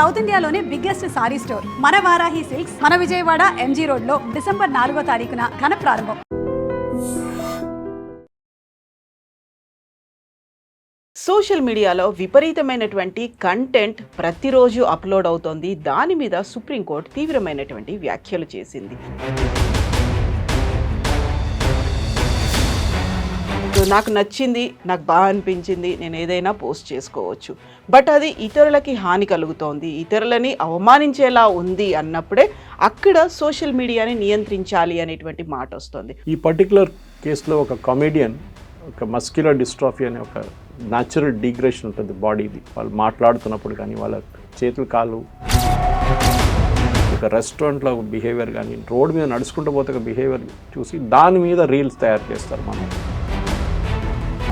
South ఇండియాలోనే biggest sorry store. మన Varahi silks మన విజయవాడ ఎంజీ రోడ్లో డిసెంబర్ నాలుగో తారీఖున ఘన ప్రారంభం. సోషల్ మీడియాలో విపరీతమైనటువంటి కంటెంట్ ప్రతిరోజు అప్లోడ్ అవుతోంది. దాని మీద సుప్రీంకోర్టు తీవ్రమైనటువంటి వ్యాఖ్యలు చేసింది. నాకు నచ్చింది నాకు బాగా అనిపించింది నేను ఏదైనా పోస్ట్ చేసుకోవచ్చు. బట్ అది ఇతరులకి హాని కలుగుతోంది. ఇతరులని అవమానించేలా ఉంది అన్నప్పుడే అక్కడ సోషల్ మీడియాని నియంత్రించాలి అనేటువంటి మాట వస్తుంది. ఈ పర్టికులర్ కేసులో ఒక కామెడియన్ ఒక మస్క్యులర్ డిస్ట్రాఫీ అనే ఒక న్యాచురల్ డిగ్రేషన్ ఉంటుంది బాడీది. వాళ్ళు మాట్లాడుతున్నప్పుడు కానీ వాళ్ళ చేతులు కాళ్ళు ఒక రెస్టారెంట్లో ఒక బిహేవియర్ కానీ రోడ్ మీద నడుచుకుంటూ పోతే ఒక బిహేవియర్ చూసి దాని మీద రీల్స్ తయారు చేస్తారు మనం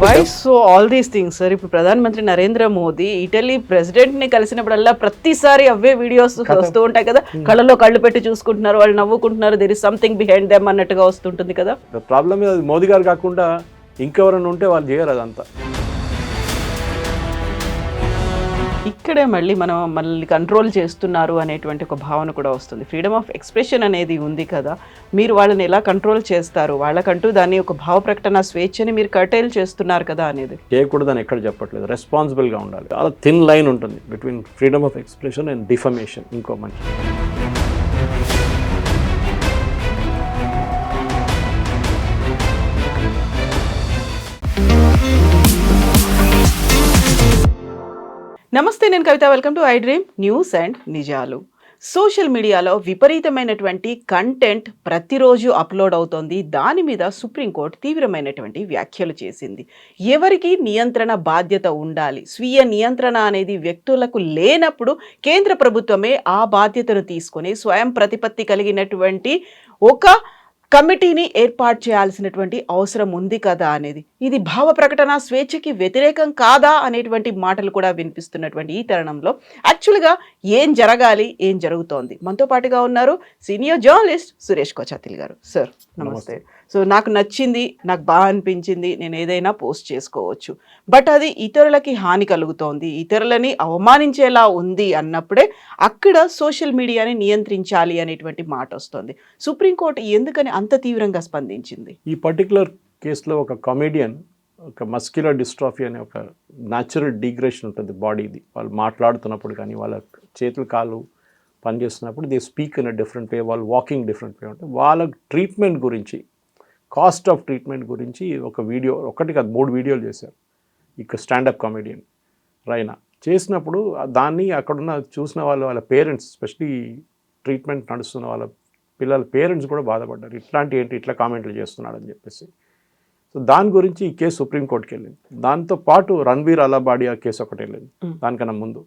why so all these things sir ఇప్పుడు ప్రధానమంత్రి నరేంద్ర మోదీ ఇటలీ ప్రెసిడెంట్ని కలిసినప్పుడల్లా ప్రతిసారి అవే వీడియోస్ వస్తూ ఉంటాయి కదా. కళ్ళలో కళ్ళు పెట్టి చూసుకుంటున్నారు వాళ్ళు నవ్వుకుంటున్నారు there is something behind them అన్నట్టుగా వస్తుంటుంది కదా. ప్రాబ్లం మీద మోదీ గారు కాకుండా ఇంకెవరైనా ఉంటే వాళ్ళు చేయరు అదంతా. ఇక్కడే మళ్ళీ మనం మనల్ని కంట్రోల్ చేస్తున్నారు అనేటువంటి ఒక భావన కూడా వస్తుంది. ఫ్రీడమ్ ఆఫ్ ఎక్స్ప్రెషన్ అనేది ఉంది కదా. మీరు వాళ్ళని ఎలా కంట్రోల్ చేస్తారు? వాళ్ళకంటూ దాన్ని ఒక భావ ప్రకటన స్వేచ్ఛని మీరు కర్టైల్ చేస్తున్నారు కదా అనేది. చేయకూడదని ఎక్కడ చెప్పట్లేదు. రెస్పాన్సిబుల్గా ఉండాలి. చాలా థిన్ లైన్ ఉంటుంది between freedom of expression and defamation ఇంకో మంచి నమస్తే నేను Kavitha. Welcome to I dream news and నిజాలు సోషల్ మీడియాలో విపరీతమైనటువంటి కంటెంట్ ప్రతిరోజు అప్లోడ్ అవుతోంది. దాని మీద సుప్రీంకోర్టు తీవ్రమైనటువంటి వ్యాఖ్యలు చేసింది. ఎవరికి నియంత్రణ బాధ్యత ఉండాలి? స్వీయ నియంత్రణ అనేది వ్యక్తులకు లేనప్పుడు కేంద్ర ప్రభుత్వమే ఆ బాధ్యతను తీసుకొని స్వయం ప్రతిపత్తి కలిగినటువంటి ఒక కమిటీని ఏర్పాటు చేయాల్సినటువంటి అవసరం ఉంది కదా అనేది. ఇది భావ ప్రకటన స్వేచ్ఛకి వ్యతిరేకం కాదా అనేటువంటి మాటలు కూడా వినిపిస్తున్నటువంటి ఈ తరుణంలో యాక్చువల్గా ఏం జరగాలి ఏం జరుగుతోంది? మనతో పాటుగా ఉన్నారు సీనియర్ జర్నలిస్ట్ సురేష్ కోచాతిల్ గారు. సార్ నమస్తే. సో నాకు నచ్చింది నాకు బాగా అనిపించింది నేను ఏదైనా పోస్ట్ చేసుకోవచ్చు. బట్ అది ఇతరులకి హాని కలుగుతోంది ఇతరులని అవమానించేలా ఉంది అన్నప్పుడే అక్కడ సోషల్ మీడియాని నియంత్రించాలి అనేటువంటి మాట వస్తుంది. సుప్రీంకోర్టు ఎందుకని అంత తీవ్రంగా స్పందించింది? ఈ పర్టికులర్ కేసులో ఒక కామెడియన్ ఒక మస్క్యులర్ డిస్ట్రాఫీ అనే ఒక న్యాచురల్ డిగ్రేషన్ ఉంటుంది బాడీది. వాళ్ళు మాట్లాడుతున్నప్పుడు కానీ వాళ్ళ చేతులు కాళ్ళు పనిచేస్తున్నప్పుడు they speak in a different way వాళ్ళు వాకింగ్ డిఫరెంట్ వే ఉంటుంది వాళ్ళ ట్రీట్మెంట్ గురించి కాస్ట్ ఆఫ్ ట్రీట్మెంట్ గురించి ఒక వీడియో ఒకటి కాదు మూడు వీడియోలు చేశారు. ఇక స్టాండప్ కామెడియన్ రైనా. చేసినప్పుడు దాన్ని అక్కడున్న చూసిన వాళ్ళు వాళ్ళ పేరెంట్స్ ఎస్పెషలీ ట్రీట్మెంట్ నడుస్తున్న వాళ్ళ పిల్లల పేరెంట్స్ కూడా బాధపడ్డారు. ఇట్లాంటి ఏంటి ఇట్లా కామెంట్లు చేస్తున్నాడని చెప్పేసి. సో దాని గురించి ఈ కేసు సుప్రీంకోర్టుకి వెళ్ళింది. దాంతో పాటు రణ్వీర్ అలాబాడియా కేసు ఒకటి వెళ్ళింది. దానికన్నా ముందు.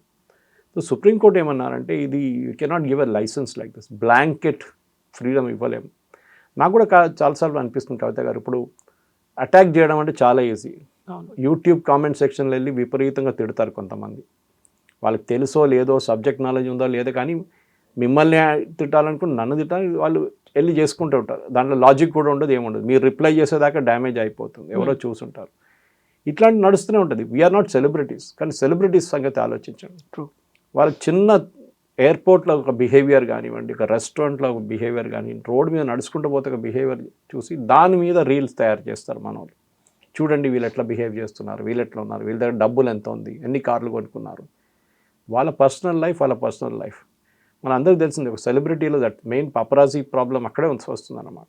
సో సుప్రీంకోర్టు ఏమన్నారంటే ఇది you cannot give a licence like this blanket freedom ఇవ్వలేము. నాకు కూడా కా- చాలాసార్లు అనిపిస్తుంది కవిత గారు. ఇప్పుడు అటాక్ చేయడం అంటే చాలా ఈజీ. యూట్యూబ్ కామెంట్ సెక్షన్లో వెళ్ళి విపరీతంగా తిడతారు కొంతమంది. వాళ్ళకి తెలుసో లేదో సబ్జెక్ట్ నాలెడ్జ్ ఉందో లేదో కానీ మిమ్మల్ని తిట్టాలనుకుని నన్ను తిట్టాలి వాళ్ళు వెళ్ళి చేసుకుంటూ ఉంటారు. దాంట్లో లాజిక్ కూడా ఉండదు ఏముండదు. మీరు రిప్లై చేసేదాకా డ్యామేజ్ అయిపోతుంది. ఎవరో చూసుంటారు. ఇట్లాంటి నడుస్తూనే ఉంటుంది. వీఆర్ నాట్ సెలబ్రిటీస్ కానీ సెలబ్రిటీస్ సంగతి ఆలోచించండి. True. వాళ్ళకి చిన్న ఎయిర్పోర్ట్లో ఒక బిహేవియర్ కానివ్వండి ఒక రెస్టారెంట్లో ఒక బిహేవియర్ కానీ రోడ్డు మీద నడుచుకుంటూ పోతే ఒక బిహేవియర్ చూసి దాని మీద రీల్స్ తయారు చేస్తారు మన వాళ్ళు చూడండి వీళ్ళు ఎట్లా బిహేవ్ చేస్తున్నారు వీళ్ళు ఎట్లా ఉన్నారు వీళ్ళ దగ్గర డబ్బులు ఎంత ఉంది ఎన్ని కార్లు కొనుక్కున్నారు. వాళ్ళ పర్సనల్ లైఫ్ వాళ్ళ పర్సనల్ లైఫ్. మన అందరికి తెలిసింది ఒక సెలబ్రిటీలో దట్ మెయిన్ పపరాజీ ప్రాబ్లం అక్కడే వస్తుంది అన్నమాట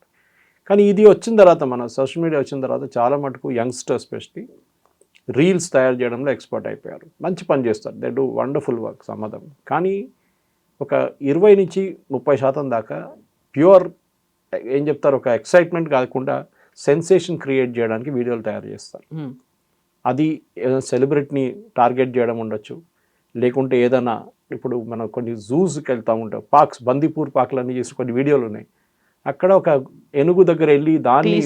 కానీ ఇది వచ్చిన తర్వాత మన సోషల్ మీడియా వచ్చిన తర్వాత చాలా మటుకు యంగ్స్టర్స్ స్పెషలీ రీల్స్ తయారు చేయడంలో ఎక్స్పర్ట్ అయిపోయారు. మంచి పని చేస్తారు. దే డూ వండర్ఫుల్ వర్క్ సమ్మతం కానీ ఒక ఇరవై నుంచి ముప్పై శాతం దాకా ప్యూర్ ఏం చెప్తారు ఒక ఎక్సైట్మెంట్ కాకుండా సెన్సేషన్ క్రియేట్ చేయడానికి వీడియోలు తయారు చేస్తారు. అది సెలబ్రిటీని టార్గెట్ చేయడం ఉండొచ్చు. లేకుంటే ఏదైనా ఇప్పుడు మనం కొన్ని జూస్కి వెళ్తూ ఉంటాం పార్క్స్ బందీపూర్ పార్క్లు అన్నీ చేసి కొన్ని వీడియోలు ఉన్నాయి. అక్కడ ఒక ఏనుగు దగ్గర వెళ్ళి దాన్ని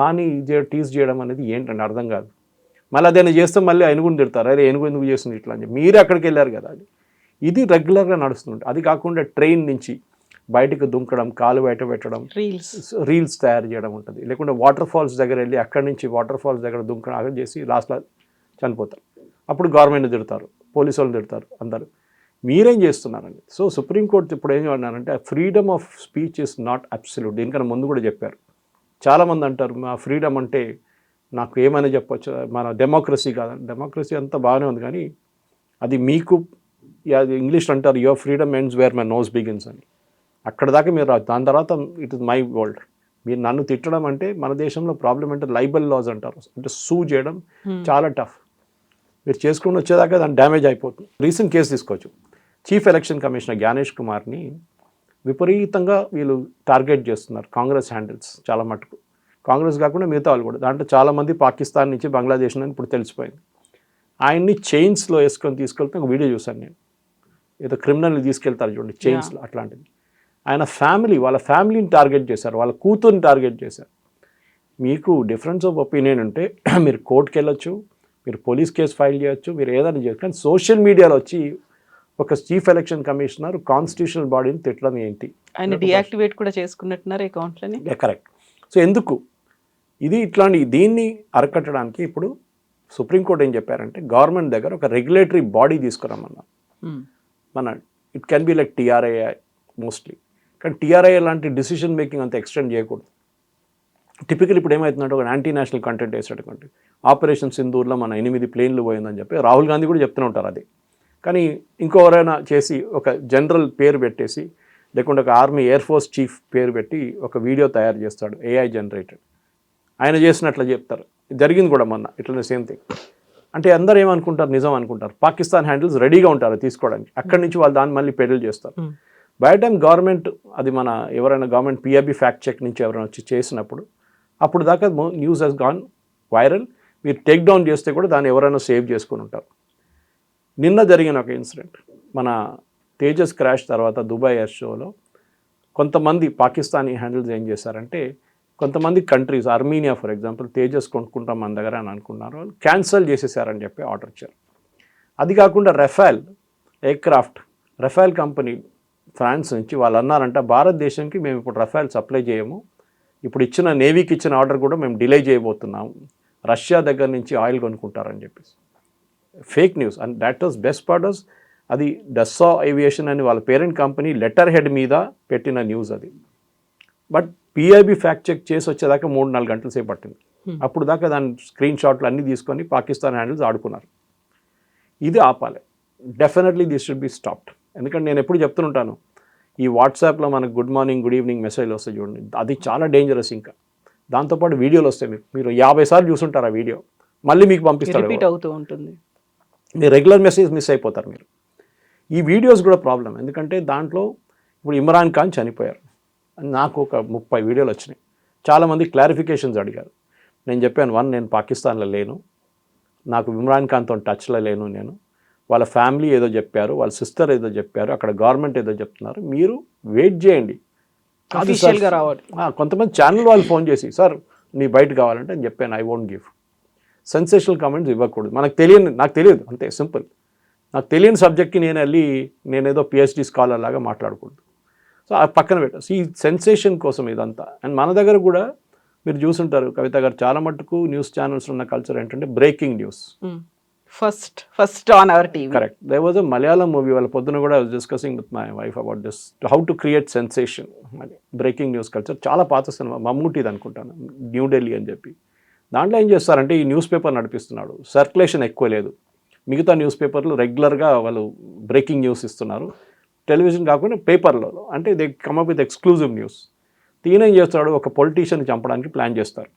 దాన్ని టీజ్ చేయడం అనేది ఏంటంటే అర్థం కాదు. మళ్ళీ అదేనా చేస్తే మళ్ళీ ఆ ఏనుగుని తిడతారు. అరే ఏనుగు ఎందుకు చేస్తుంది ఇట్లా అని మీరే అక్కడికి వెళ్ళారు కదా అది. ఇది రెగ్యులర్గా నడుస్తుంది అది కాకుండా ట్రైన్ నుంచి బయటకు దుంకడం కాలు బయట పెట్టడం రీల్స్ రీల్స్ తయారు చేయడం ఉంటుంది. లేకుంటే వాటర్ ఫాల్స్ దగ్గర వెళ్ళి అక్కడి నుంచి వాటర్ ఫాల్స్ దగ్గర దుంకడం అక్కడ చేసి లాస్ట్లో చనిపోతారు. అప్పుడు గవర్నమెంట్ తిడతారు పోలీసు వాళ్ళు తిడతారు అందరూ. మీరేం చేస్తున్నారండి? సో సుప్రీంకోర్టు ఇప్పుడు ఏం అన్నారంటే freedom of speech is not absolute దీనికన్నా ముందు కూడా చెప్పారు. చాలామంది అంటారు మా ఫ్రీడమ్ అంటే నాకు ఏమైనా చెప్పొచ్చు మన డెమోక్రసీ కాదని. డెమోక్రసీ అంతా బాగానే ఉంది కానీ అది మీకు ఇంగ్లీష్లో అంటారు your freedom ends where my nose begins అని. అక్కడ దాకా మీరు రాదు దాని తర్వాత ఇట్ ఇస్ మై వరల్డ్ మీరు నన్ను తిట్టడం అంటే మన దేశంలో ప్రాబ్లం అంటే లైబల్ లాస్ అంటారు. అంటే సూ చేయడం చాలా టఫ్ మీరు చేసుకుని వచ్చేదాకా దాని డ్యామేజ్ అయిపోతుంది. రీసెంట్ కేసు తీసుకోవచ్చు. చీఫ్ ఎలక్షన్ కమిషనర్ జ్ఞానేష్ కుమార్ని విపరీతంగా వీళ్ళు టార్గెట్ చేస్తున్నారు కాంగ్రెస్ హ్యాండిల్స్ చాలా మటుకు. కాంగ్రెస్ కాకుండా మిగతా వాళ్ళు కూడా. దాంట్లో చాలామంది పాకిస్తాన్ నుంచి బంగ్లాదేశ్ నుంచి ఇప్పుడు తెలిసిపోయింది. ఆయన్ని చైన్స్లో వేసుకొని తీసుకెళ్తే ఒక వీడియో చూశాను నేను. ఏదో క్రిమినల్ తీసుకెళ్తారు చూడండి చైన్స్లో అట్లాంటిది. ఆయన ఫ్యామిలీ వాళ్ళ ఫ్యామిలీని టార్గెట్ చేశారు వాళ్ళ కూతుర్ని టార్గెట్ చేశారు. మీకు డిఫరెన్స్ ఆఫ్ ఒపీనియన్ ఉంటే మీరు కోర్టుకి వెళ్ళొచ్చు మీరు పోలీస్ కేసు ఫైల్ చేయొచ్చు మీరు ఏదైనా చేయొచ్చు కానీ సోషల్ మీడియాలో వచ్చి ఒక చీఫ్ ఎలక్షన్ కమిషనర్ కాన్స్టిట్యూషనల్ బాడీని తిట్టడం ఏంటి? ఆయన డియాక్టివేట్ కూడా చేసుకున్నట్టున్నారు అకౌంట్లని కరెక్ట్. సో ఎందుకు? ఇది ఇట్లాంటి దీన్ని అరకట్టడానికి ఇప్పుడు సుప్రీంకోర్టు ఏం చెప్పారంటే గవర్నమెంట్ దగ్గర ఒక రెగ్యులేటరీ బాడీ తీసుకురమ్మన్నారు. మన it can be like TRAI mostly కానీ టీఆర్ఐ లాంటి డిసిషన్ మేకింగ్ అంత ఎక్స్టెండ్ చేయకూడదు. టిపికల్ ఇప్పుడు ఏమవుతుందంటే ఒక యాంటీ నేషనల్ కంటెంట్ వేసేటటువంటి ఆపరేషన్ సింధూర్లో మన ఎనిమిది ప్లేన్లు పోయిందని చెప్పి రాహుల్ గాంధీ కూడా చెప్తూనే ఉంటారు అది. కానీ ఇంకోవరైనా చేసి ఒక జనరల్ పేరు పెట్టేసి లేకుంటే ఒక ఆర్మీ ఎయిర్ ఫోర్స్ చీఫ్ పేరు పెట్టి ఒక వీడియో తయారు చేస్తాడు ఏఐ జనరేటెడ్ ఆయన చేసినట్లు చెప్తారు. జరిగింది కూడా మొన్న ఇట్లనే సేమ్ థింగ్ అంటే అందరూ ఏమనుకుంటారు? నిజం అనుకుంటారు. పాకిస్తాన్ హ్యాండిల్స్ రెడీగా ఉంటారు తీసుకోవడానికి. అక్కడి నుంచి వాళ్ళు దాన్ని మళ్ళీ పెడల్ చేస్తారు. బై టైం గవర్నమెంట్ అది మన ఎవరైనా గవర్నమెంట్ పిఐబి ఫ్యాక్ట్ చెక్ నుంచి ఎవరైనా వచ్చి చేసినప్పుడు అప్పుడు దాకా న్యూస్ హెస్ గాన్ వైరల్ మీరు టేక్ డౌన్ చేస్తే కూడా దాన్ని ఎవరైనా సేవ్ చేసుకుని ఉంటారు. నిన్న జరిగిన ఒక ఇన్సిడెంట్ మన తేజస్ క్రాష్ తర్వాత దుబాయ్ ఎయిర్ షోలో కొంతమంది పాకిస్తానీ హ్యాండిల్స్ ఏం చేశారంటే కొంతమంది countries Armenia for example Tejas కొనుక్కుంటాం మన దగ్గర అని అనుకున్నారు. వాళ్ళు క్యాన్సల్ చేసేసారని చెప్పి ఆర్డర్ ఇచ్చారు. అది కాకుండా Rafale aircraft Rafale company France నుంచి వాళ్ళు అన్నారంట భారతదేశంకి మేము ఇప్పుడు రఫాల్ సప్లై చేయము. ఇప్పుడు ఇచ్చిన నేవీకి ఇచ్చిన ఆర్డర్ కూడా మేము డిలే చేయబోతున్నాము రష్యా దగ్గర నుంచి ఆయిల్ కొనుక్కుంటారని చెప్పేసి. Fake news and that was best part అది డస్సా ఏవియేషన్ అని వాళ్ళ పేరెంట్ కంపెనీ లెటర్ హెడ్ మీద పెట్టిన న్యూస్ అది. బట్ పిఐబి ఫ్యాక్ట్ చెక్ చేసి వచ్చేదాకా మూడు నాలుగు గంటల సేపు పట్టింది. అప్పుడు దాకా దాని స్క్రీన్ షాట్లు అన్నీ తీసుకొని పాకిస్తాన్ హ్యాండిల్స్ ఆడుకున్నారు. ఇది ఆపాలి. Definitely this should be stopped ఎందుకంటే నేను ఎప్పుడు చెప్తుంటాను ఈ వాట్సాప్లో మనకు గుడ్ మార్నింగ్ గుడ్ ఈవినింగ్ మెసేజ్లు వస్తాయి చూడండి అది చాలా డేంజరస్ ఇంకా. దాంతోపాటు వీడియోలు వస్తాయి మీకు మీరు యాభై సార్లు చూసుంటారు ఆ వీడియో. మళ్ళీ మీకు పంపిస్తాడు రిపీట్ అవుతూ ఉంటుంది. మీరు రెగ్యులర్ మెసేజ్ మిస్ అయిపోతారు మీరు. ఈ వీడియోస్ కూడా ప్రాబ్లం ఎందుకంటే దాంట్లో ఇప్పుడు ఇమ్రాన్ ఖాన్ చనిపోయారు. నాకు ఒక ముప్పై వీడియోలు వచ్చినాయి. చాలామంది క్లారిఫికేషన్స్ అడిగారు. నేను చెప్పాను వన్ నేను పాకిస్తాన్లో లేను. నాకు ఇమ్రాన్ ఖాన్తో టచ్లో లేను నేను. వాళ్ళ ఫ్యామిలీ ఏదో చెప్పారు వాళ్ళ సిస్టర్ ఏదో చెప్పారు అక్కడ గవర్నమెంట్ ఏదో చెప్తున్నారు. మీరు వెయిట్ చేయండి. రావాలి. కొంతమంది ఛానల్ వాళ్ళు ఫోన్ చేసి సార్ నీ బయట కావాలంటే నేను చెప్పాను I won't give sensational comments ఇవ్వకూడదు. మనకు తెలియని నాకు తెలియదు అంతే సింపుల్. నాకు తెలియని సబ్జెక్ట్కి నేను వెళ్ళి నేనేదో పిహెచ్డి స్కాలర్ లాగా మాట్లాడకూడదు. సో ఆ పక్కన పెట్ట. ఈ సెన్సేషన్ కోసం ఇదంతా. అండ్ మన దగ్గర కూడా మీరు చూసుంటారు కవిత గారు చాలా మట్టుకు న్యూస్ ఛానల్స్ ఉన్న కల్చర్ ఏంటంటే breaking news. First first on our TV. Correct. They was a Malayalam movie వాళ్ళ పొద్దున కూడా discussing with my wife about this how to create sensation అని బ్రేకింగ్ న్యూస్ కల్చర్ చాలా పాత సినిమా మమ్మూటిది అనుకుంటాను న్యూఢిల్లీ అని చెప్పి. దాంట్లో ఏం చేస్తారంటే ఈ న్యూస్ పేపర్ నడిపిస్తున్నాడు. సర్క్యులేషన్ ఎక్కువ లేదు. మిగతా న్యూస్ పేపర్లు రెగ్యులర్గా వాళ్ళు బ్రేకింగ్ న్యూస్ ఇస్తున్నారు. టెలివిజన్ కాకుండా పేపర్లో అంటే they come up with exclusive news. తీనేం చేస్తాడు? ఒక పొలిటీషియన్ చంపడానికి ప్లాన్ చేస్తారు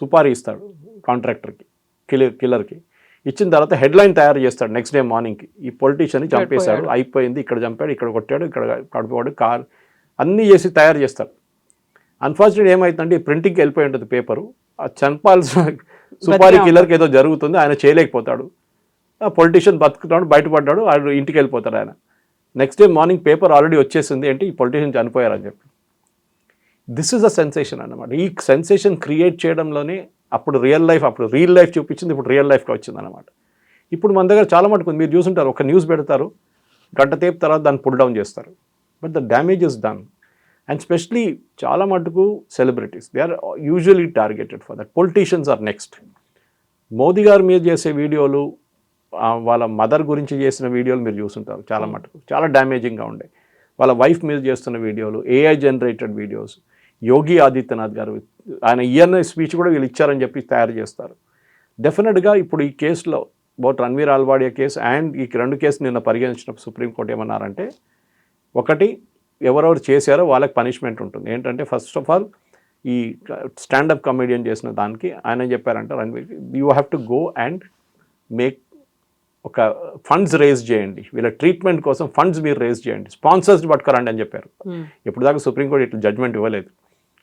సుపారీ ఇస్తాడు కాంట్రాక్టర్కి కిల్లర్ కిల్లర్కి. ఇచ్చిన తర్వాత హెడ్లైన్ తయారు చేస్తాడు నెక్స్ట్ డే మార్నింగ్కి. ఈ పొలిటీషియన్ని చంపేశాడు. అయిపోయింది ఇక్కడ చంపాడు ఇక్కడ కొట్టాడు ఇక్కడ కడిపోయాడు కార్ అన్నీ చేసి తయారు చేస్తాడు. అన్ఫార్చునేట్ ఏమైతుందంటే ఈ ప్రింటింగ్కి వెళ్ళిపోయి ఉంటుంది పేపరు. ఆ చంపాల్సిన సుపారీ కిల్లర్కి ఏదో జరుగుతుంది ఆయన చేయలేకపోతాడు. ఆ పొలిటీషియన్ బతుకుతాడు బయటపడ్డాడు ఆయన ఇంటికి వెళ్ళిపోతాడు ఆయన. Next day morning paper already వచ్చేసింది అంటే ఈ పొలిటీషియన్ చనిపోయారని చెప్పి. దిస్ ఇస్ అ సెన్సేషన్ అన్నమాట. ఈ సెన్సేషన్ క్రియేట్ చేయడంలోనే అప్పుడు రియల్ లైఫ్ అప్పుడు రియల్ లైఫ్ చూపించింది ఇప్పుడు రియల్ లైఫ్కి వచ్చింది అనమాట ఇప్పుడు మన దగ్గర చాలా మటుకు ఉంది. మీరు చూసుంటారు ఒక న్యూస్ పెడతారు గంట తేపు తర్వాత దాన్ని పుల్ డౌన్ చేస్తారు. But the damage is done and specially చాలా మటుకు celebrities they are usually targeted for that politicians are next Modi గారి మీద చేసే వీడియోలు వాళ్ళ మదర్ గురించి చేసిన వీడియోలు మీరు చూసుంటారు చాలా మటుకు. చాలా డ్యామేజింగ్గా ఉండే. వాళ్ళ వైఫ్ మీద చేస్తున్న వీడియోలు AI generated videos Yogi Adityanath గారు ఆయన ఇయర్న స్పీచ్ కూడా వీళ్ళు ఇచ్చారని చెప్పి తయారు చేస్తారు. డెఫినెట్గా ఇప్పుడు ఈ కేసులో both Ranveer Allahbadia case and ఈ రెండు కేసు నిన్న పరిగణించినప్పుడు సుప్రీంకోర్టు ఏమన్నారంటే ఒకటి ఎవరెవరు చేశారో వాళ్ళకి పనిష్మెంట్ ఉంటుంది. ఏంటంటే ఫస్ట్ ఆఫ్ ఆల్ ఈ స్టాండప్ కమెడియన్ చేసిన దానికి ఆయన చెప్పారంటే Ranveer you have to go and make ఒక ఫండ్స్ రేజ్ చేయండి. వీళ్ళ ట్రీట్మెంట్ కోసం ఫండ్స్ మీరు రేజ్ చేయండి. స్పాన్సర్స్ పట్టుకురండి అని చెప్పారు. ఇప్పుడు దాకా సుప్రీంకోర్టు ఇట్లా జడ్జ్మెంట్ ఇవ్వలేదు.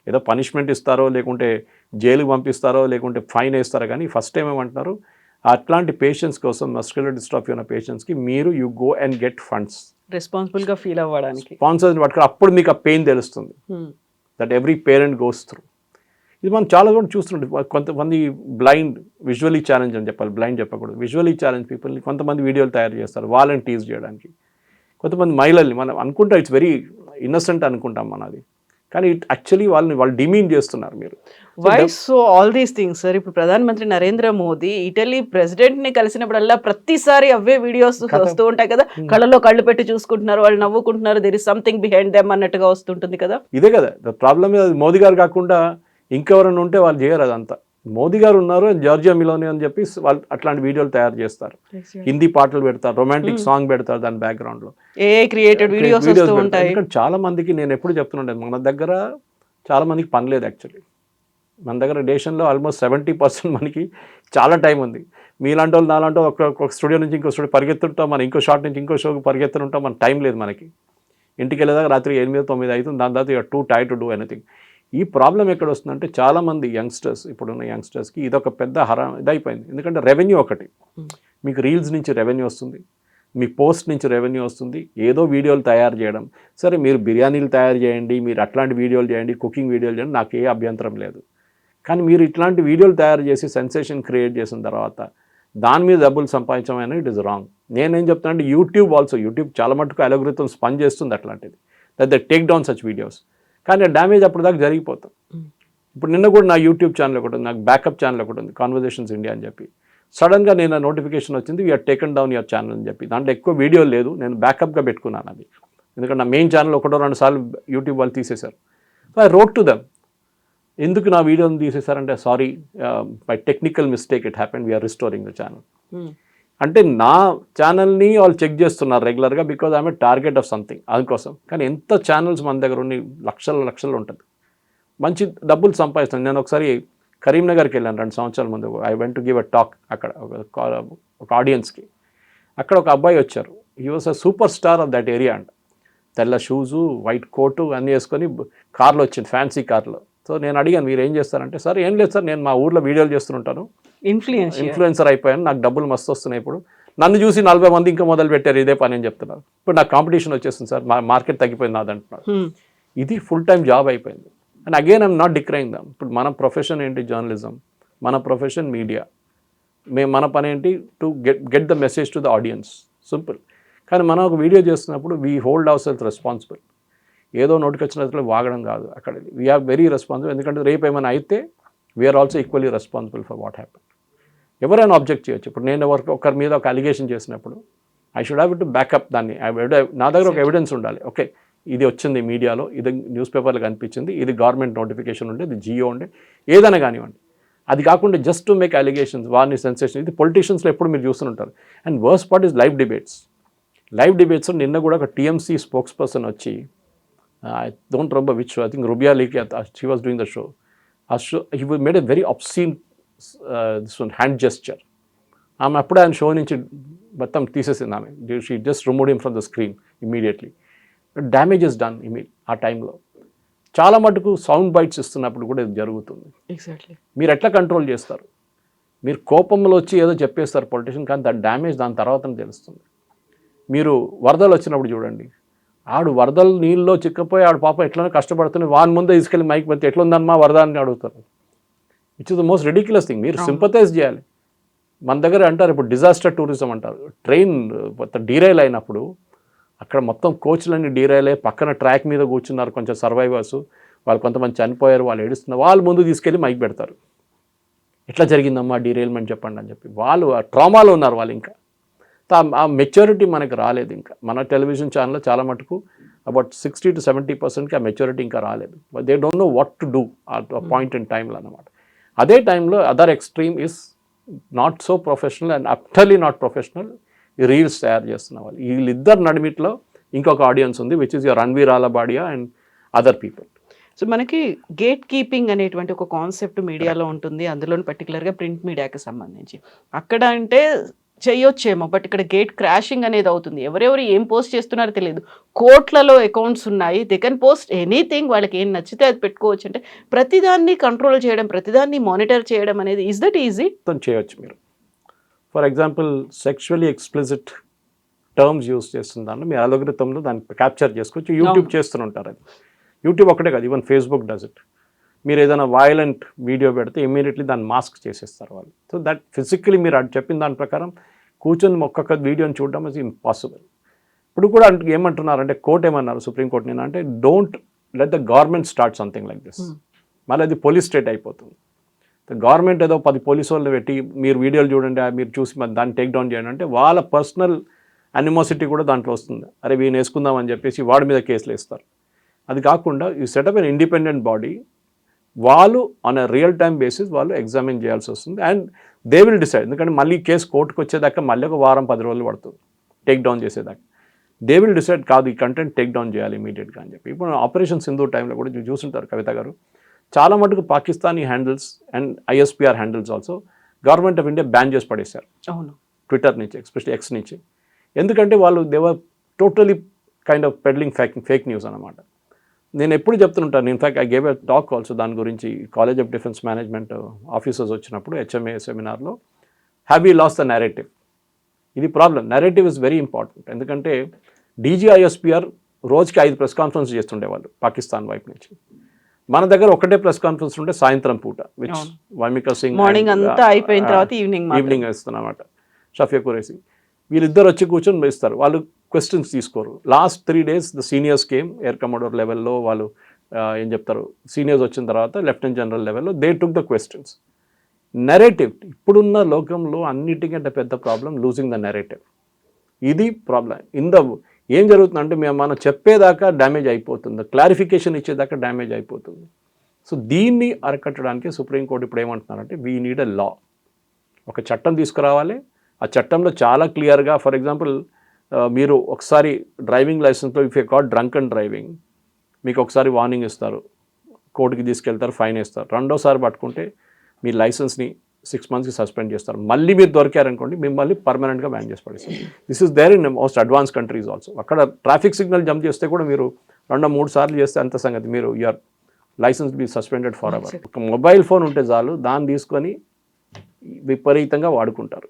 ఏదో పనిష్మెంట్ ఇస్తారో లేకుంటే జైలుకి పంపిస్తారో లేకుంటే ఫైన్ వేస్తారో కానీ ఫస్ట్ టైం ఏమంటున్నారు అట్లాంటి పేషెంట్స్ కోసం మస్కులర్ డిస్ట్రాఫీ ఉన్న పేషెంట్స్కి మీరు you go and get funds రెస్పాన్సిబుల్గా feel అవ్వడానికి. స్పాన్సర్స్ని పట్టుకుని అప్పుడు మీకు ఆ పెయిన్ తెలుస్తుంది. That every parent goes through ఇది మనం చాలా కూడా చూస్తుంటే. కొంతమంది బ్లైండ్ విజువలీ ఛాలెంజ్ అని చెప్పాలి. బ్లైండ్ చెప్పకూడదు. విజువలీ ఛాలెంజ్ పీపుల్ని కొంతమంది వీడియోలు తయారు చేస్తారు వాళ్ళని టీజ్ చేయడానికి. కొంతమంది మహిళల్ని మనం అనుకుంటాం ఇట్స్ వెరీ ఇన్నసెంట్ అనుకుంటాం మనది కానీ ఇట్ యాక్చువల్లీ వాళ్ళని వాళ్ళు డిమీన్ చేస్తున్నారు మీరు. Why so all these things sir ఇప్పుడు ప్రధానమంత్రి నరేంద్ర మోదీ ఇటలీ ప్రెసిడెంట్ని కలిసినప్పుడల్లా ప్రతిసారి అవే వీడియోస్ వస్తూ ఉంటాయి కదా. కళ్ళలో కళ్ళు పెట్టి చూసుకుంటున్నారు. వాళ్ళు నవ్వుకుంటున్నారు. There is something behind them అన్నట్టుగా వస్తుంటుంది కదా. ఇదే కదా. ప్రాబ్లమ్ మోదీ గారు కాకుండా ఇంకెవరైనా ఉంటే వాళ్ళు చేయరు అదంతా. మోదీ గారు ఉన్నారు జార్జియా మిలోని అని చెప్పి వాళ్ళు అట్లాంటి వీడియోలు తయారు చేస్తారు. హిందీ పాటలు పెడతారు రొమాంటిక్ సాంగ్ పెడతారు దాని background లో ఎందుకంటే చాలా మందికి నేను ఎప్పుడు చెప్తుండే మన దగ్గర చాలా మందికి పని లేదు యాక్చువల్లీ. మన దగ్గర దేశంలో ఆల్మోస్ట్ సెవెంటీ పర్సెంట్ మనకి చాలా టైం ఉంది. మీలాంటి వాళ్ళు నాలాంటి వాళ్ళు ఒక స్టూడియో నుంచి ఇంకో స్టూడియో పరిగెత్తుంటాం మన ఇంకో షాట్ నుంచి ఇంకో షోకి పరిగెత్తుంటాం మన టైం లేదు మనకి. ఇంటికి వెళ్ళేదాకా రాత్రి ఎనిమిది తొమ్మిది అవుతుంది దాని తర్వాత too tie to do anything. ఈ ప్రాబ్లం ఎక్కడ వస్తుందంటే చాలామంది యంగ్స్టర్స్ ఇప్పుడున్న యంగ్స్టర్స్కి ఇదొక పెద్ద హర ఇదైపోయింది. ఎందుకంటే రెవెన్యూ ఒకటి. మీకు రీల్స్ నుంచి రెవెన్యూ వస్తుంది. మీ పోస్ట్ నుంచి రెవెన్యూ వస్తుంది. ఏదో వీడియోలు తయారు చేయడం. సరే మీరు బిర్యానీలు తయారు చేయండి మీరు అట్లాంటి వీడియోలు చేయండి కుకింగ్ వీడియోలు చేయండి నాకు ఏ అభ్యంతరం లేదు. కానీ మీరు ఇట్లాంటి వీడియోలు తయారు చేసి సెన్సేషన్ క్రియేట్ చేసిన తర్వాత దాని మీద డబ్బులు సంపాదించడం అనేది ఇట్ ఇస్ రాంగ్. నేనేం చెప్తాను అంటే యూట్యూబ్ ఆల్సో యూట్యూబ్ చాలా మటుకు అలోగ్రితం స్పంజ్ చేస్తుంది అట్లాంటిది. That the take down such videos. కానీ డ్యామేజ్ అప్పుడు దాకా జరిగిపోతాం. ఇప్పుడు నిన్న కూడా నా యూట్యూబ్ ఛానల్ ఒకటి ఉంది నాకు బ్యాకప్ ఛానల్ ఒకటి ఉంది కాన్వర్జేషన్స్ ఇండియా అని చెప్పి. సడన్గా నేను నోటిఫికేషన్ వచ్చింది we are taken down your channel అని చెప్పి. దాంట్లో ఎక్కువ వీడియో లేదు నేను బ్యాకప్గా పెట్టుకున్నాను అది. ఎందుకంటే నా మెయిన్ ఛానల్ ఒకటో రెండు సార్లు యూట్యూబ్ వాళ్ళు తీసేశారు. So I wrote to them ఎందుకు నా వీడియోని తీసేశారంటే sorry by technical mistake it happen we are restoring the channel అంటే నా ఛానల్ని వాళ్ళు చెక్ చేస్తున్నారు రెగ్యులర్గా because I'm target of something అందుకోసం. కానీ ఎంత ఛానల్స్ మన దగ్గర ఉన్నాయి లక్షల లక్షలు ఉంటుంది. మంచి డబ్బులు సంపాదిస్తాను. నేను ఒకసారి కరీంనగర్కి వెళ్ళాను రెండు సంవత్సరాల ముందు. I went to give a talk అక్కడ ఒక ఒక ఆడియన్స్కి అక్కడ ఒక అబ్బాయి వచ్చారు. He was a super star of that area అంట. తెల్ల షూజు వైట్ కోటు అన్నీ వేసుకొని కార్లో వచ్చింది ఫ్యాన్సీ కార్లో. సో నేను అడిగాను మీరు ఏం చేస్తారంటే సార్ ఏం లేదు సార్ నేను మా ఊర్లో వీడియోలు చేస్తుంటాను ఇన్ఫ్లుయెన్సర్ అయిపోయాను. నాకు డబ్బులు మస్తు వస్తున్నాయి ఇప్పుడు. నన్ను చూసి నలభై మంది ఇంకా మొదలు పెట్టారు ఇదే పని అని చెప్తున్నారు. ఇప్పుడు నాకు కాంపిటీషన్ వచ్చేస్తుంది సార్. మార్కెట్ తగ్గిపోయింది నాది అంటున్నారు. ఇది ఫుల్ టైం జాబ్ అయిపోయింది. And again I'm not decrying them ఇప్పుడు మన ప్రొఫెషన్ ఏంటి? జర్నలిజం మన ప్రొఫెషన్ మీడియా మేము మన పని ఏంటి? To get get the message to the audience simple కానీ మనం ఒక వీడియో చేస్తున్నప్పుడు we hold our self responsible ఏదో నోటికి వచ్చినట్లు వాగడం కాదు అక్కడ వీఆర్ వెరీ రెస్పాన్సిబుల్ ఎందుకంటే రేపు ఏమైనా అయితే we are also equally responsible for what happen ఎవరైనా ఆబ్జెక్ట్ చేయొచ్చు. ఇప్పుడు నేను ఎవరికి ఒకరి మీద ఒక అలిగేషన్ చేసినప్పుడు I should have to back up దాన్ని. నా దగ్గర ఒక ఎవిడెన్స్ ఉండాలి. ఓకే ఇది వచ్చింది మీడియాలో ఇది న్యూస్ పేపర్లో కనిపించింది ఇది గవర్నమెంట్ నోటిఫికేషన్ ఉండే ఇది జియో ఉండే ఏదైనా కానివ్వండి. అది కాకుండా జస్ట్ టు మేక్ అలిగేషన్స్ వారిని సెన్సేషన్ ఇది పొలిటీషియన్స్లో ఎప్పుడు మీరు చూస్తుంటారు and worse part is live debates live debates నిన్న కూడా ఒక టీఎంసీ స్పోక్స్ పర్సన్ వచ్చి I don't remember which I think Rubia లీకి she was doing the show ఆ show he made a very obscene this one hand gesture ఆమె అప్పుడే ఆయన show నుంచి మొత్తం తీసేసింది ఆమె. She just remove him from the screen immediately damage is done ఇమీ ఆ టైంలో చాలా మటుకు సౌండ్ బైట్స్ ఇస్తున్నప్పుడు కూడా ఇది జరుగుతుంది. ఎగ్జాక్ట్లీ మీరు ఎట్లా కంట్రోల్ చేస్తారు? మీరు కోపంలో వచ్చి ఏదో చెప్పేస్తారు పొలిటీషియన్ కానీ దాని డ్యామేజ్ దాని తర్వాత తెలుస్తుంది. మీరు వరదలు వచ్చినప్పుడు చూడండి. ఆడు వరదలు నీళ్ళలో చిక్కపోయి ఆడు పాప ఎట్లనో కష్టపడుతుంది వాని ముందే తీసుకెళ్ళి మైక్ పెడితే ఎట్లుందమ్మా వరద అని అడుగుతారు. It's the most ridiculous thing మీరు సింపతైజ్ చేయాలి. మన దగ్గర అంటారు ఇప్పుడు డిజాస్టర్ టూరిజం అంటారు. ట్రైన్ డీరైల్ అయినప్పుడు అక్కడ మొత్తం కోచ్లన్నీ డీరైల్ అయ్యి పక్కన ట్రాక్ మీద కూర్చున్నారు కొంచెం సర్వైవర్స్ వాళ్ళు కొంతమంది చనిపోయారు వాళ్ళు ఏడుస్తున్నారు వాళ్ళు ముందు తీసుకెళ్ళి మైక్ పెడతారు. ఎట్లా జరిగిందమ్మా డీరైల్మెంట్ చెప్పండి అని చెప్పి. వాళ్ళు ఆ ట్రామాలో ఉన్నారు వాళ్ళు ఇంకా. ఆ- ఆ మెచ్యూరిటీ మనకు రాలేదు ఇంకా. మన టెలివిజన్ ఛానల్లో చాలా మటుకు అబౌట్ సిక్స్టీ టు సెవెంటీ పర్సెంట్కి ఆ మెచ్యూరిటీ ఇంకా రాలేదు. They don't know what to do ఆ పాయింట్ ఇన్ టైంలో అనమాట అదే టైంలో other extreme is not so professional and utterly not professional ఈ రీల్స్ తయారు చేస్తున్న వాళ్ళు. వీళ్ళిద్దరు నడిమిట్లో ఇంకొక ఆడియన్స్ ఉంది which is your Ranveer Allahbadia and other people so మనకి గేట్ కీపింగ్ అనేటువంటి ఒక కాన్సెప్ట్ మీడియాలో ఉంటుంది. అందులో పర్టికులర్గా ప్రింట్ మీడియాకి సంబంధించి. అక్కడ అంటే చేయొచ్చేమో బట్ ఇక్కడ గేట్ క్రాషింగ్ అనేది అవుతుంది. ఎవరెవరు ఏం పోస్ట్ చేస్తున్నారో తెలియదు. కోట్లలో అకౌంట్స్ ఉన్నాయి. దే కెన్ పోస్ట్ ఎనీథింగ్ వాళ్ళకి ఏం నచ్చితే అది పెట్టుకోవచ్చు. అంటే ప్రతిదాన్ని కంట్రోల్ చేయడం ప్రతిదాన్ని మానిటర్ చేయడం అనేది ఇస్ దట్ ఈజీ చేయొచ్చు మీరు. For example sexually explicit terms use చేస్తుందాన్ని మీ అలోగ్రితంలో దాన్ని క్యాప్చర్ చేసుకోవచ్చు. యూట్యూబ్ చేస్తుంటారు అది. యూట్యూబ్ ఒకటే కాదు ఈవెన్ ఫేస్బుక్ డస్ ఇట్ మీరు ఏదైనా వైలెంట్ వీడియో పెడితే ఇమీడియట్లీ దాన్ని మాస్క్ చేసేస్తారు వాళ్ళు. సో దట్ ఫిజికలీ మీరు అది చెప్పిన దాని ప్రకారం కూర్చొని ఒక్కొక్క వీడియోని చూడడం ఇస్ ఇంపాసిబుల్ ఇప్పుడు కూడా అంటే ఏమంటున్నారంటే కోర్ట్ ఏమన్నారు సుప్రీంకోర్టు నేను అంటే don't let the government start something like this మళ్ళీ అది పోలీస్ స్టేట్ అయిపోతుంది. గవర్నమెంట్ ఏదో పది పోలీసు వాళ్ళు పెట్టి మీరు వీడియోలు చూడండి మీరు చూసి దాన్ని టేక్ డౌన్ చేయండి అంటే వాళ్ళ పర్సనల్ అనిమోసిటీ కూడా దాంట్లో వస్తుంది. అరే వీని వేసుకుందాం అని చెప్పేసి వాడి మీద కేసులు వేస్తారు. అది కాకుండా ఈ సెటప్ అన్ ఇండిపెండెంట్ బాడీ వాళ్ళు on a real time basis వాళ్ళు ఎగ్జామిన్ చేయాల్సి వస్తుంది. అండ్ దే విల్ డిసైడ్ ఎందుకంటే మళ్ళీ కేసు కోర్టుకు వచ్చేదాకా మళ్ళీ ఒక వారం పది రోజులు పడుతుంది టేక్ డౌన్ చేసేదాకా. దే విల్ డిసైడ్ కాదు ఈ కంటెంట్ టేక్ డౌన్ చేయాలి ఇమీడియట్గా అని చెప్పి. ఇప్పుడు ఆపరేషన్ సింధు టైంలో కూడా చూసుంటారు కవిత గారు. చాలా మటుకు Pakistani handles and ISPR handles also government of India ban చేసి పడేశారు. అవును. ట్విట్టర్ నుంచి ఎస్పెషల్లీ ఎక్స్ నుంచి. ఎందుకంటే వాళ్ళు they were totally kind of peddling fake fake news అనమాట నేను ఎప్పుడు చెప్తుంటాను in fact I gave a talk also దాని గురించి college of defence management officers వచ్చినప్పుడు HMA సెమినార్లో have you lost the narrative ఇది problem narrative is very important ఎందుకంటే DGISPR రోజుకి ఐదు ప్రెస్ కాన్ఫరెన్స్ చేస్తుండేవాళ్ళు పాకిస్తాన్ వైపు నుంచి. మన దగ్గర ఒకటే ప్రెస్ కాన్ఫరెన్స్ ఉంటే సాయంత్రం పూట విచ్. వైమికా సింగ్ మార్నింగ్ అంతా uh, అయిపోయిన uh, తర్వాత ఈవినింగ్ ఈవినింగ్ వేస్తున్నమాట. షఫియా కురేసి వీళ్ళిద్దరు వచ్చి కూర్చొని వేస్తారు. వాళ్ళు క్వశ్చన్స్ తీసుకోరు. Last three days the seniors came air commander లెవెల్లో వాళ్ళు ఏం చెప్తారు? సీనియర్స్ వచ్చిన తర్వాత లెఫ్టినెంట్ జనరల్ లెవెల్లో they took the questions narrative ఇప్పుడున్న లోకంలో అన్నిటికంటే పెద్ద ప్రాబ్లం లూజింగ్ ద నెరేటివ్ ఇది ప్రాబ్లం ఇన్ ద ఏం జరుగుతుందంటే మేము మనం చెప్పేదాకా డ్యామేజ్ అయిపోతుంది. క్లారిఫికేషన్ ఇచ్చేదాకా డ్యామేజ్ అయిపోతుంది. సో దీన్ని అరకట్టడానికి సుప్రీంకోర్టు ఇప్పుడు ఏమంటున్నారంటే వీ నీడ్ ఎ లా ఒక చట్టం తీసుకురావాలి. ఆ చట్టంలో చాలా క్లియర్గా ఫర్ ఎగ్జాంపుల్ మీరు ఒకసారి driving లైసెన్స్లో if you caught drunk and driving మీకు ఒకసారి వార్నింగ్ ఇస్తారు. కోర్టుకి తీసుకెళ్తారు ఫైన్ ఇస్తారు రెండోసారి పట్టుకుంటే మీ లైసెన్స్ని సిక్స్ మంత్స్కి సస్పెండ్ చేస్తారు. మళ్ళీ మీరు దొరికారనుకోండి మిమ్మల్ని పర్మనెంట్గా బ్యాన్ చేసి పడేస్తారు. This is there in most advance countries also అక్కడ ట్రాఫిక్ సిగ్నల్ జంప్ చేస్తే కూడా మీరు రెండో మూడు సార్లు చేస్తే అంత సంగతి. మీరు your licence be suspended for hour ఒక మొబైల్ ఫోన్ ఉంటే చాలు దాన్ని తీసుకొని విపరీతంగా వాడుకుంటారు.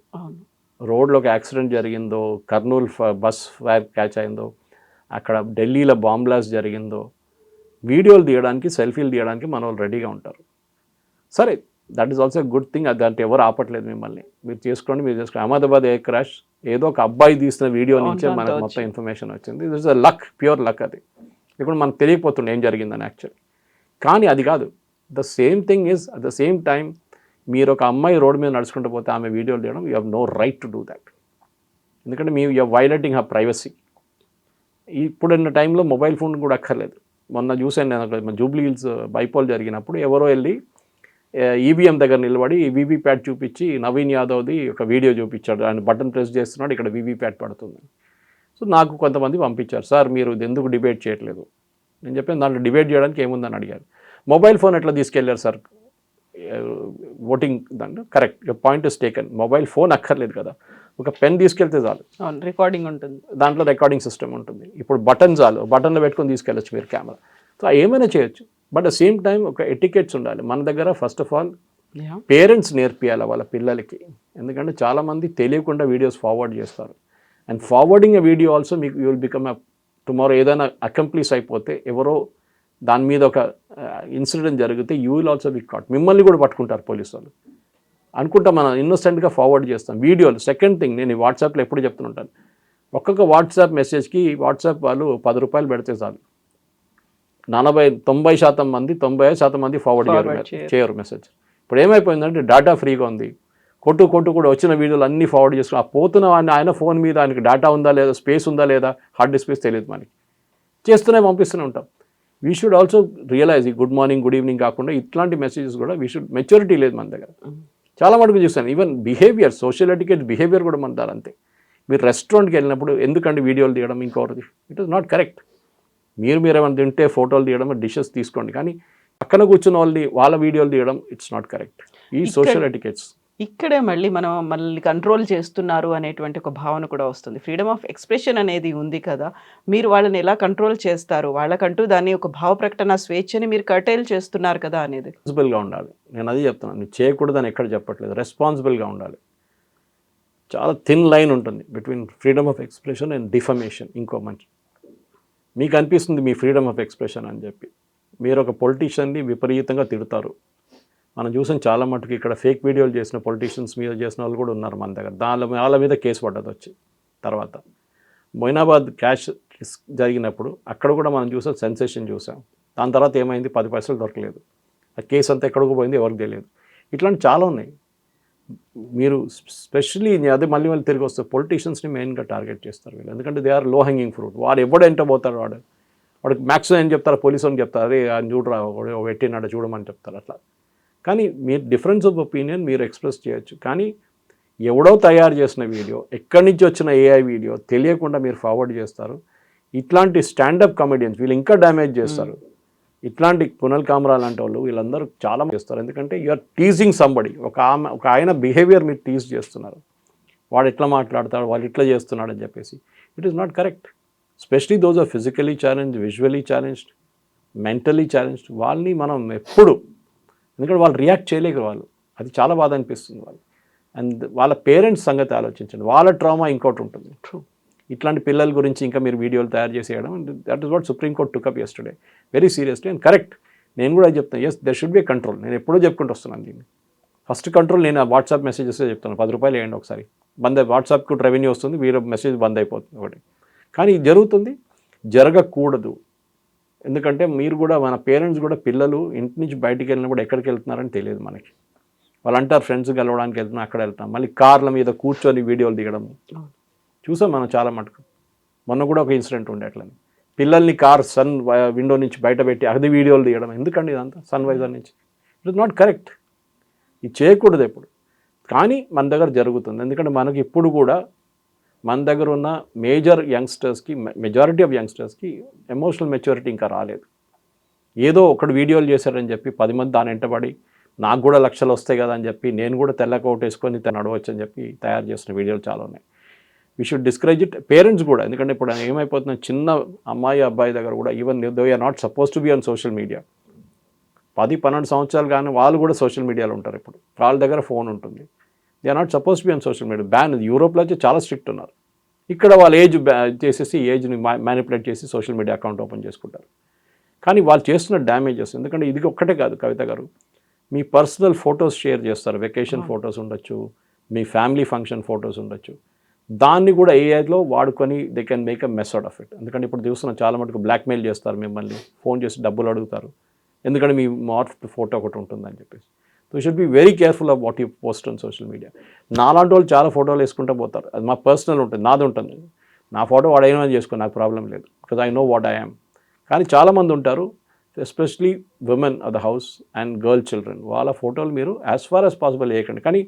రోడ్లో ఒక యాక్సిడెంట్ జరిగిందో కర్నూలు బస్ ఫైర్ క్యాచ్ అయిందో అక్కడ ఢిల్లీలో బాంబ్ బ్లాస్ట్ జరిగిందో వీడియోలు తీయడానికి సెల్ఫీలు తీయడానికి మన వాళ్ళు రెడీగా ఉంటారు. సరే that is also good thing దాంట్లో ఎవరు ఆపట్లేదు మిమ్మల్ని. మీరు చేసుకోండి మీరు చేసుకోండి అహ్మదాబాద్ ఎయిర్ క్రాష్ ఏదో ఒక అబ్బాయి తీసిన వీడియో నుంచే మనకు మొత్తం. ఇన్ఫర్మేషన్ వచ్చింది. This is luck pure luck అది. ఇప్పుడు మనకు తెలియకపోతుండే ఏం జరిగిందని యాక్చువల్లీ కానీ అది కాదు. The same thing is at the same time మీరు ఒక అమ్మాయి రోడ్డు మీద నడుచుకుంటూ పోతే ఆమె వీడియోలు తీయడం you have no right to do that ఎందుకంటే మీ యూ వైలేటింగ్ హర్ ప్రైవసీ ఇప్పుడున్న టైంలో మొబైల్ ఫోన్ కూడా అక్కర్లేదు. మొన్న చూసాను నేను అక్కడ జూబ్లీ హిల్స్ uh, బైపోల్ జరిగినప్పుడు ఎవరో వెళ్ళి uh, ఈవీఎం దగ్గర నిలబడి వీవీప్యాట్ చూపించి నవీన్ యాదవ్ది ఒక వీడియో చూపించాడు. ఆయన బటన్ ప్రెస్ చేస్తున్నాడు ఇక్కడ వీవీప్యాట్ పడుతుంది. సో నాకు కొంతమంది పంపించారు సార్ మీరు ఇది ఎందుకు డిబేట్ చేయట్లేదు? నేను చెప్పాను దాంట్లో డిబేట్ చేయడానికి ఏముందని అడిగారు. మొబైల్ ఫోన్ ఎట్లా తీసుకెళ్ళారు సార్? ఓటింగ్ దాంట్లో. Correct point is taken mobile phone అక్కర్లేదు కదా. ఒక పెన్ తీసుకెళ్తే చాలు. అవును రికార్డింగ్ ఉంటుంది. దాంట్లో రికార్డింగ్ సిస్టమ్ ఉంటుంది. ఇప్పుడు బటన్ చాలు. బటన్లో పెట్టుకొని తీసుకెళ్ళచ్చు మీరు కెమెరా సో ఏమైనా చేయొచ్చు. బట్ సేమ్ టైం ఒక ఎటికెట్స్ ఉండాలి. మన దగ్గర ఫస్ట్ ఆఫ్ ఆల్. పేరెంట్స్ నేర్పియాలి వాళ్ళ పిల్లలకి. ఎందుకంటే చాలామంది తెలియకుండా వీడియోస్ ఫార్వర్డ్ చేస్తారు. And forwarding a video also మీకు యూ విల్ బికమ్ టుమారో ఏదైనా అకంప్లీస్ అయిపోతే ఎవరో దాని మీద ఒక ఇన్సిడెంట్ జరిగితే you will also be caught. మిమ్మల్ని కూడా పట్టుకుంటారు పోలీసు వాళ్ళు అనుకుంటా మనం ఇన్నోసెంట్గా ఫార్వర్డ్ చేస్తాం. వీడియోలు సెకండ్ థింగ్ నేను ఈ వాట్సాప్లో ఎప్పుడు చెప్తుంటాను. ఒక్కొక్క వాట్సాప్ మెసేజ్కి వాట్సాప్ వాళ్ళు పది రూపాయలు పెడితే చాలు. నలభై తొంభై శాతం మంది తొంభై ఐదు శాతం మంది ఫార్వర్డ్ చేయరు చేయరు. చేయరు మెసేజ్. ఇప్పుడు ఏమైపోయిందంటే డేటా ఫ్రీగా ఉంది. కొట్టు కొట్టు కూడా వచ్చిన వీడియోలు అన్నీ ఫార్వర్డ్ చేసుకుని ఆ పోతున్న వాడిని ఆయన ఫోన్ మీద ఆయనకి డేటా ఉందా లేదా స్పేస్ ఉందా లేదా హార్డ్ డిస్క్ స్పేస్ తెలియదు మనకి. చేస్తూనే పంపిస్తూనే ఉంటాం. వీ షుడ్ ఆల్సో రియలైజ్ ఈ గుడ్ మార్నింగ్ గుడ్ ఈవినింగ్ కాకుండా ఇట్లాంటి మెసేజెస్ కూడా వీ షుడ్ మెచ్యూరిటీ లేదు మన దగ్గర. చాలా మటుకు చూస్తాను. Even behaviour social etiquette behaviour కూడా మన దాని అంతే. మీరు రెస్టారెంట్కి వెళ్ళినప్పుడు ఎందుకండి వీడియోలు తీయడం ఇంకొకటి? ఇట్ ఇస్ నాట్ కరెక్ట్ మీరు మీరు ఏమైనా తింటే ఫోటోలు తీయడం డిషెస్ తీసుకోండి. కానీ పక్కన కూర్చున్న వాళ్ళని వాళ్ళ వీడియోలు తీయడం ఇట్స్ నాట్ కరెక్ట్ ఈ సోషల్ ఎటికేట్స్ ఇక్కడే మళ్ళీ మనం మనల్ని కంట్రోల్ చేస్తున్నారు అనేటువంటి ఒక భావన కూడా వస్తుంది. ఫ్రీడమ్ ఆఫ్ ఎక్స్ప్రెషన్ అనేది ఉంది కదా. మీరు వాళ్ళని ఎలా కంట్రోల్ చేస్తారు? వాళ్ళకంటూ దాన్ని ఒక భావ ప్రకటన స్వేచ్ఛని మీరు కర్టైల్ చేస్తున్నారు కదా అనేది. రెస్పాన్సిబుల్గా ఉండాలి. నేను అది చెప్తున్నాను. నువ్వు చేయకూడదని ఎక్కడ చెప్పట్లేదు. రెస్పాన్సిబుల్గా ఉండాలి. చాలా థిన్ లైన్ ఉంటుంది between freedom of expression and defamation ఇంకో మంచి మీకు అనిపిస్తుంది మీ ఫ్రీడమ్ ఆఫ్ ఎక్స్ప్రెషన్ అని చెప్పి. మీరు ఒక పొలిటీషియన్ని విపరీతంగా తిడతారు. మనం చూసాం చాలా మటుకు ఇక్కడ ఫేక్ వీడియోలు చేసిన పొలిటీషియన్స్ మీద చేసిన వాళ్ళు కూడా ఉన్నారు మన దగ్గర. దాని వాళ్ళ మీద కేసు పడ్డది వచ్చి తర్వాత. మొయినాబాద్ క్యాష్ జరిగినప్పుడు అక్కడ కూడా మనం చూసాం సెన్సేషన్ చూసాం. దాని తర్వాత ఏమైంది? పది పైసలు దొరకలేదు. ఆ కేసు అంతా ఎక్కడికి పోయింది ఎవరికి తెలియదు. ఇట్లాంటి చాలా ఉన్నాయి. మీరు స్పెషల్లీ అదే మళ్ళీ మళ్ళీ తిరిగి వస్తే పొలిటీషియన్స్ని మెయిన్గా టార్గెట్ చేస్తారు వీళ్ళు. ఎందుకంటే దే ఆర్లో హ్యాంగింగ్ ఫ్రూట్ వాడు ఎవడు ఎంట పోతాడు వాడు? వాడికి మ్యాక్సిమం ఏం చెప్తారు? పోలీసు అని చెప్తారు. అరే చూడరా వాడు పెట్టినాడు చూడమని చెప్తారు. అట్లా. కానీ మీరు డిఫరెన్స్ ఆఫ్ ఒపీనియన్ మీరు ఎక్స్ప్రెస్ చేయొచ్చు. కానీ ఎవడో తయారు చేసిన వీడియో ఎక్కడి నుంచి వచ్చిన ఏఐ వీడియో తెలియకుండా మీరు ఫార్వర్డ్ చేస్తారు. ఇట్లాంటి స్టాండప్ కమెడియన్స్ వీళ్ళు ఇంకా డ్యామేజ్ చేస్తారు. ఇట్లాంటి పునల్ కామరా లాంటి వాళ్ళు వీళ్ళందరూ చాలా చేస్తారు. ఎందుకంటే యు ఆర్ టీజింగ్ సంబడి ఒక ఆమె ఒక ఆయన బిహేవియర్ మీరు టీజ్ చేస్తున్నారు. వాడు ఎట్లా మాట్లాడతాడు వాళ్ళు ఇట్లా చేస్తున్నాడు అని చెప్పేసి. It is not correct specially those are physically challenge visually challenged mentally challenged వాళ్ళని మనం ఎప్పుడు ఎందుకంటే వాళ్ళు రియాక్ట్ చేయలేరు వాళ్ళు. అది చాలా బాధ అనిపిస్తుంది వాళ్ళు అండ్ వాళ్ళ పేరెంట్స్ సంగతి ఆలోచించండి. వాళ్ళ ట్రామా ఇంకోటి ఉంటుంది. ఇట్లాంటి పిల్లల గురించి ఇంకా మీరు వీడియోలు తయారు చేసేయడం that is what supreme court took up yesterday very seriously and correct నేను కూడా అది చెప్తాను as there should be control నేను ఎప్పుడూ చెప్పుకుంటూ వస్తున్నాను దీన్ని. ఫస్ట్ కంట్రోల్ నేను ఆ వాట్సాప్ మెసేజెస్ చెప్తాను పది రూపాయలు వేయండి ఒకసారి. బంద్ వాట్సాప్కి రెవెన్యూ వస్తుంది వీరు మెసేజ్ బంద్ అయిపోతుంది ఒకటి. కానీ ఇది జరుగుతుంది. జరగకూడదు. ఎందుకంటే మీరు కూడా మన పేరెంట్స్ కూడా పిల్లలు ఇంటి నుంచి బయటికి వెళ్ళినప్పుడు ఎక్కడికి వెళ్తున్నారని తెలియదు మనకి. వాళ్ళు అంటారు ఫ్రెండ్స్ కలవడానికి వెళ్తున్నాం అక్కడ వెళ్తాం మళ్ళీ కార్ల మీద కూర్చొని వీడియోలు దిగడం. చూసాం మనం చాలా మటుకు. మొన్న కూడా ఒక ఇన్సిడెంట్ ఉండే అట్లని. పిల్లల్ని కార్ సన్ విండో నుంచి బయట పెట్టి అది వీడియోలు తీయడం ఎందుకండి ఇదంతా? సన్ వైజర్ నుంచి. ఇట్ ఇస్ నాట్ కరెక్ట్ ఇది చేయకూడదు ఎప్పుడు. కానీ మన దగ్గర జరుగుతుంది. ఎందుకంటే మనకి ఇప్పుడు కూడా మన దగ్గర ఉన్న మేజర్ యంగ్స్టర్స్కి మెజారిటీ ఆఫ్ యంగ్స్టర్స్కి ఎమోషనల్ మెచ్యూరిటీ ఇంకా రాలేదు. ఏదో ఒకడు వీడియోలు చేశారని చెప్పి పది మంది దాని వెంటబడి నాకు కూడా లక్షలు వస్తాయి కదా అని చెప్పి నేను కూడా తెల్ల కోట్ వేసుకొని తను నడవచ్చు అని చెప్పి తయారు చేసిన వీడియోలు చాలా ఉన్నాయి. We should discourage it parents కూడా ఎందుకంటే ఇప్పుడు ఏమైపోతున్నా చిన్న అమ్మాయి అబ్బాయి దగ్గర కూడా even though are not suppose to be on social media పది పన్నెండు సంవత్సరాలు కానీ వాళ్ళు కూడా సోషల్ మీడియాలో ఉంటారు ఇప్పుడు. వాళ్ళ దగ్గర ఫోన్ ఉంటుంది. They are not suppose be on social media ban యూరోప్లో అయితే చాలా స్ట్రిక్ట్ ఉన్నారు. ఇక్కడ వాళ్ళ ఏజ్ చేసేసి ఏజ్ని మ్యానిపులేట్ చేసి సోషల్ మీడియా అకౌంట్ ఓపెన్ చేసుకుంటారు. కానీ వాళ్ళు చేస్తున్న డ్యామేజెస్ ఎందుకంటే ఇది ఒక్కటే కాదు కవిత గారు. మీ పర్సనల్ ఫొటోస్ షేర్ చేస్తారు. వెకేషన్ ఫొటోస్ ఉండొచ్చు మీ ఫ్యామిలీ ఫంక్షన్ ఫొటోస్ ఉండొచ్చు. దాన్ని కూడా ఏఐలో వాడుకొని they can make a method of it ఎందుకంటే ఇప్పుడు చూస్తున్నాం చాలా మటుకు బ్లాక్మెయిల్ చేస్తారు మిమ్మల్ని ఫోన్ చేసి డబ్బులు అడుగుతారు. ఎందుకంటే మీ మార్ఫ్ ఫోటో ఒకటి ఉంటుందని చెప్పేసి. So should be very careful of what you post on social media నాలాంటి వాళ్ళు చాలా ఫోటోలు వేసుకుంటూ పోతారు. అది మా పర్సనల్ ఉంటుంది నాది ఉంటుంది. నా ఫోటో వాడు ఏమైనా చేసుకో నాకు ప్రాబ్లం లేదు. Because I know what I కానీ చాలామంది ఉంటారు especially women of the house and girl children వాళ్ళ ఫోటోలు మీరు యాజ్ ఫార్ యాజ్ పాసిబుల్ వేయకండి. కానీ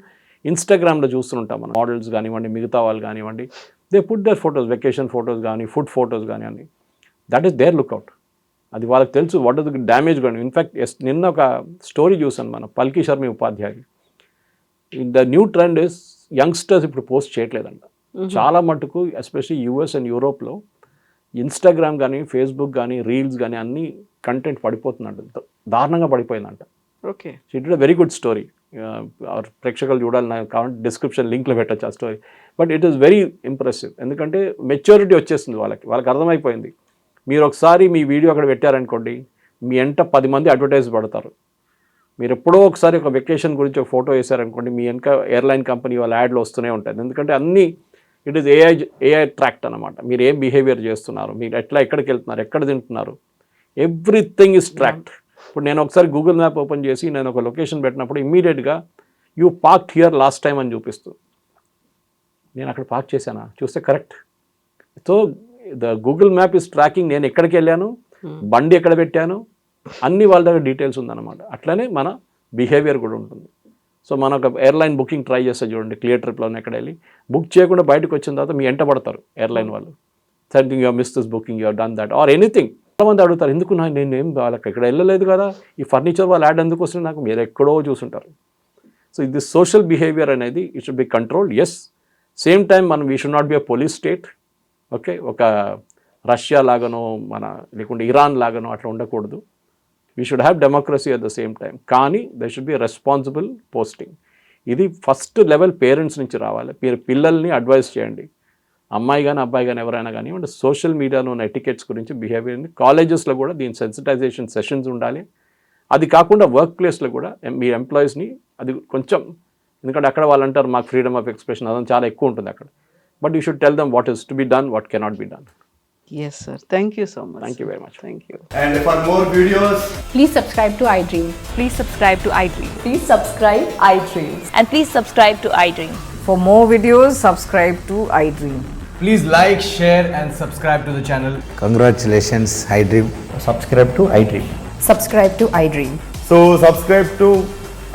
ఇన్స్టాగ్రామ్లో చూస్తుంటాం మనం. మోడల్స్ కానివ్వండి మిగతా వాళ్ళు కానివ్వండి they put their photos vacation photos కానీ ఫుడ్ ఫొటోస్ కానివ్వండి. దట్ ఈస్ దేర్ లుక్అవుట్ అది వాళ్ళకి తెలుసు వాట్ ఇస్ డ్యామేజ్ కానీ ఇన్ఫ్యాక్ట్ ఎస్ నిన్న ఒక స్టోరీ చూసాను మనం పల్కి శర్మి ఉపాధ్యాయులు the new trend is youngsters ఇప్పుడు పోస్ట్ చేయట్లేదంట. చాలా మటుకు ఎస్పెషల్లీ యూఎస్ అండ్ యూరోప్లో ఇన్స్టాగ్రామ్ కానీ ఫేస్బుక్ కానీ రీల్స్ కానీ అన్ని కంటెంట్ పడిపోతుందంట. దారుణంగా పడిపోయిందంట. Okay. It it very good story ప్రేక్షకులు చూడాలి నాకు కావాలంటే డిస్క్రిప్షన్ లింక్లో పెట్టచ్చు ఆ story but it is very impressive ఎందుకంటే మెచ్యూరిటీ వచ్చేస్తుంది వాళ్ళకి వాళ్ళకి అర్థమైపోయింది. మీరు ఒకసారి మీ వీడియో అక్కడ పెట్టారనుకోండి మీ ఎంట పది మంది అడ్వర్టైజ్ పడతారు. మీరు ఎప్పుడో ఒకసారి ఒక వెకేషన్ గురించి ఒక ఫోటో వేశారనుకోండి మీ వెనక ఎయిర్లైన్ కంపెనీ వాళ్ళ యాడ్లు వస్తూనే ఉంటుంది ఎందుకంటే అన్నీ it is AI AI tracked అనమాట మీరు ఏం బిహేవియర్ చేస్తున్నారు? మీరు ఎట్లా ఎక్కడికి వెళ్తున్నారు? ఎక్కడ తింటున్నారు? ఎవ్రీథింగ్ ఇస్ ట్రాక్ట్ ఇప్పుడు నేను ఒకసారి గూగుల్ మ్యాప్ ఓపెన్ చేసి నేను ఒక లొకేషన్ పెట్టినప్పుడు ఇమ్మీడియట్గా you park here last time అని చూపిస్తూ. నేను అక్కడ పార్క్ చేశానా? చూస్తే correct so the Google map is tracking నేను ఎక్కడికి వెళ్ళాను బండి ఎక్కడ పెట్టాను అన్ని వాళ్ళ దగ్గర డీటెయిల్స్ ఉందన్నమాట. అట్లనే మన బిహేవియర్ కూడా ఉంటుంది. సో మన ఒక ఎయిర్లైన్ బుకింగ్ ట్రై చేస్తే చూడండి క్లియర్ ట్రిప్లో ఎక్కడ వెళ్ళి బుక్ చేయకుండా బయటకు వచ్చిన తర్వాత మీ ఎంట పడతారు ఎయిర్లైన్ వాళ్ళు. Something you're miss this booking you're done that or anything చాలామంది అడుగుతారు ఎందుకు నా నేను ఏం వాళ్ళకి ఇక్కడ వెళ్ళలేదు కదా? ఈ ఫర్నిచర్ వాళ్ళు యాడ్ ఎందుకు వస్తుంది నాకు మీరు ఎక్కడో చూసుంటారు. సో ఇది సోషల్ బిహేవియర్ అనేది it should be control as same time మనం we should not be a police state okay ఒక రష్యా లాగానో మన లేకుంటే ఇరాన్ లాగానో అట్లా ఉండకూడదు. We should have democracy at the same time కానీ they should be responsible posting ఇది ఫస్ట్ లెవెల్ పేరెంట్స్ నుంచి రావాలి. మీరు పిల్లల్ని అడ్వైస్ చేయండి. అమ్మాయి కానీ అబ్బాయి కానీ ఎవరైనా కానీ అంటే సోషల్ మీడియాలో ఉన్న ఎటికెట్స్ గురించి బిహేవియర్ని కాలేజెస్లో కూడా దీని సెన్సిటైజేషన్ సెషన్స్ ఉండాలి. అది కాకుండా వర్క్ ప్లేస్లో కూడా మీ ఎంప్లాయీస్ని అది కొంచెం ఎందుకంటే అక్కడ వాళ్ళు అంటారు మాకు ఫ్రీడమ్ ఆఫ్ ఎక్స్ప్రెషన్ అదంతా చాలా ఎక్కువ ఉంటుంది అక్కడ. but you should tell them what is to be done, what cannot be done. Yes, sir. Thank you so much. Thank you very much. Thank you. And for more videos, please subscribe to iDream. Please subscribe to iDream. Please subscribe iDream. And please subscribe to iDream. For more videos, subscribe to iDream. Please like, share, and subscribe to the channel. Congratulations, iDream. Subscribe to iDream. Subscribe to iDream. So subscribe to